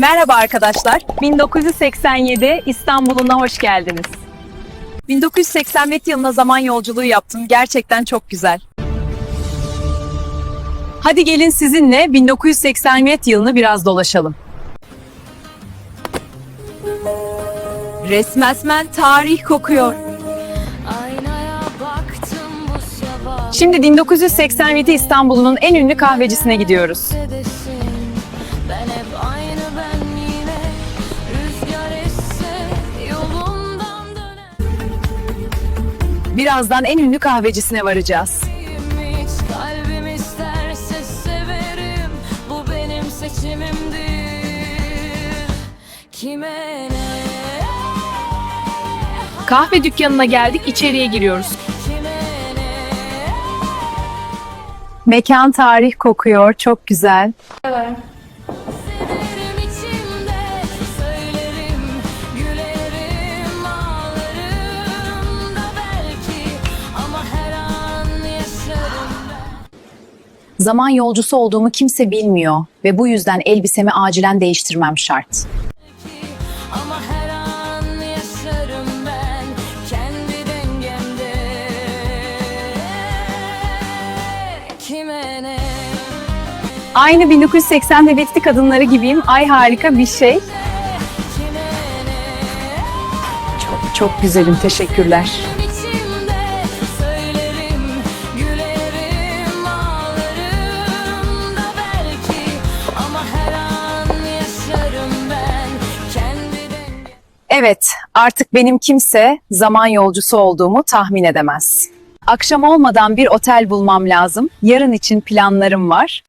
Merhaba arkadaşlar. 1987 İstanbul'una hoş geldiniz. 1981 yılına zaman yolculuğu yaptım. Gerçekten çok güzel. Hadi gelin sizinle 1987 yılını biraz dolaşalım. Resmen tarih kokuyor. Şimdi 1987 İstanbul'un en ünlü kahvecisine gidiyoruz. Birazdan en ünlü kahvecisine varacağız. döneyim hiç Kalbim isterse severim Bu benim seçimimdir Kime ne Kahve dükkanına geldik, içeriye giriyoruz. Mekan tarih kokuyor, çok güzel. Severim Zaman yolcusu olduğumu kimse bilmiyor ve bu yüzden elbisemi acilen değiştirmem şart. Ama her an yaşarım ben Kendi dengemde Kime ne Aynı 1980'de Betty kadınları gibiyim. Ay harika bir şey. Çok, çok güzelim, teşekkürler. Evet, artık benim kimse zaman yolcusu olduğumu tahmin edemez. Akşam olmadan bir otel bulmam lazım. Yarın için planlarım var.